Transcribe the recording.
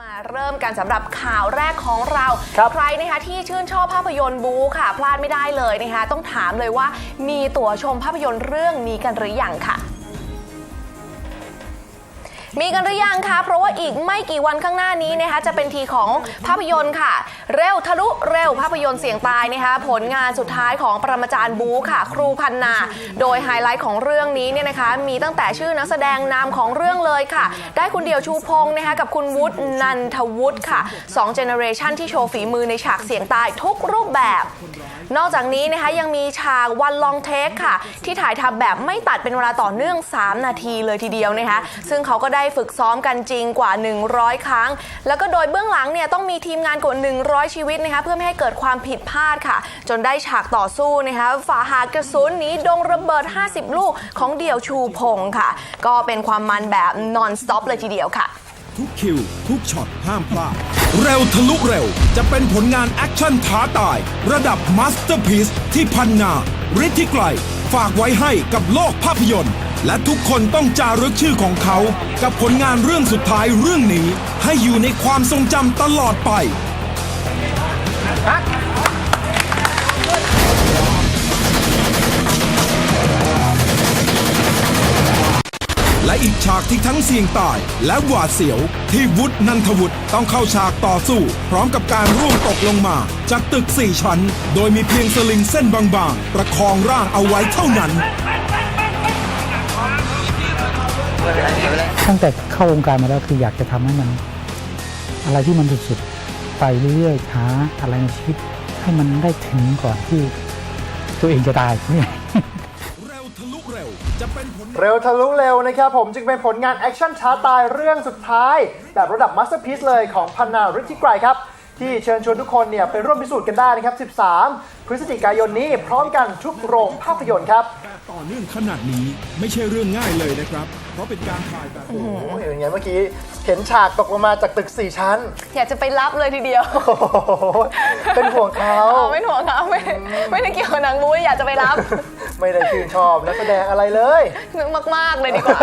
มาเริ่มกันสำหรับข่าวแรกของเราครับใครนะคะที่ชื่นชอบภาพยนตร์บู๊ค่ะ พลาดไม่ได้เลยนะคะ ต้องถามเลยว่ามีตั๋วชมภาพยนตร์เรื่องนี้กันหรือยังค่ะ มีกันหรือยังคะ เพราะว่าอีกไม่กี่วันข้างหน้านี้นะคะจะเป็นทีของภาพยนตร์ค่ะ เร็วทะลุเร็วภาพยนตร์เสียงตายนะคะผลงานสุดท้ายของปรมาจารย์บูค่ะ ครูพันนา โดยไฮไลท์ของเรื่องนี้เนี่ยนะคะ มีตั้งแต่ชื่อนักแสดงนามของเรื่องเลยค่ะ ได้คุณเดียวชูพงศ์นะคะกับคุณวุฒินันทวุฒิค่ะ2เจเนอเรชันที่โชว์ฝีมือในฉากเสียงตายทุกรูปแบบ นอกจากนี้นะคะยังมีฉากวันลองเทคค่ะ ที่ถ่ายทำแบบไม่ตัดเป็นเวลาต่อเนื่อง 3 นาทีเลยทีเดียวนะคะซึ่งเขาก็ได้ฝึกซ้อมกันจริงกว่า 100 ครั้ง แล้วก็โดยเบื้องหลังเนี่ยต้องมีทีมงานกว่า 100 ชีวิตนะคะเพื่อไม่ให้เกิดความผิดพลาดค่ะ จนได้ฉากต่อสู้นะคะฝ่าหากระสุนหนีดงระเบิด 50 ลูกของเดี่ยวชูพงค่ะ ก็เป็นความมันแบบนอนสต็อปเลยทีเดียวค่ะ ทุกคิว ทุกช็อตห้ามพลาด เร็วทะลุเร็วจะเป็นผลงานแอคชั่นท้าตาย ระดับมาสเตอร์พีซที่พันนาฤทธิไกรฝากไว้ให้กับโลกภาพยนตร์ และทุกคนต้องจารึกชื่อของเขา กับผลงานเรื่องสุดท้ายเรื่องนี้ ให้อยู่ในความทรงจำตลอดไป และอีกฉากที่ทั้งเสี่ยงตาย และหวาดเสียว ที่วุฒนันทวุฒิต้องเข้าฉากต่อสู้ พร้อมกับการร่วงตกลงมา จากตึก4ชั้น โดยมีเพียงสลิงเส้นบางๆ ประคองร่างเอาไว้เท่านั้น ตั้งแต่เข้าวงการมาแล้วคืออยากจะทำให้มัน อะไรที่มันสุดๆไปเรื่อยๆหาอะไรในชีวิตให้มันได้ถึงก่อนที่ ตัวเองจะตายเนี่ย ทะลุเร็วจะเป็นผลเร็วทะลุเร็วนะครับผมจึงเป็นผลงานแอคชั่นท้าตายเรื่องสุดท้ายแบบระดับมาสเตอร์พีซเลยของพันนาฤทธิไกรครับ ที่เชิญชวนทุกคนเนี่ยไปร่วมพิสูจน์กันได้นะครับ 13 พฤศจิกายนนี้พร้อมกันทุกโรงภาพยนตร์ครับต่อเนื่องขนาดนี้ไม่ใช่เรื่องง่ายเลยนะครับ เพราะเป็นการถ่ายแบบโอ้โหเห็นไงเมื่อกี้เห็นฉากตกลงมาจากตึก 4 ชั้น อยากจะไปรับเลยทีเดียวโอ้โหเป็นห่วงเขาอ๋อไม่ห่วงค่ะไม่ไม่ได้เกี่ยวกับหนังบู๊อยากจะไปรับ ไม่ได้ชื่นชอบนักแสดงอะไรเลย นึกมาก ๆ เลยดีกว่า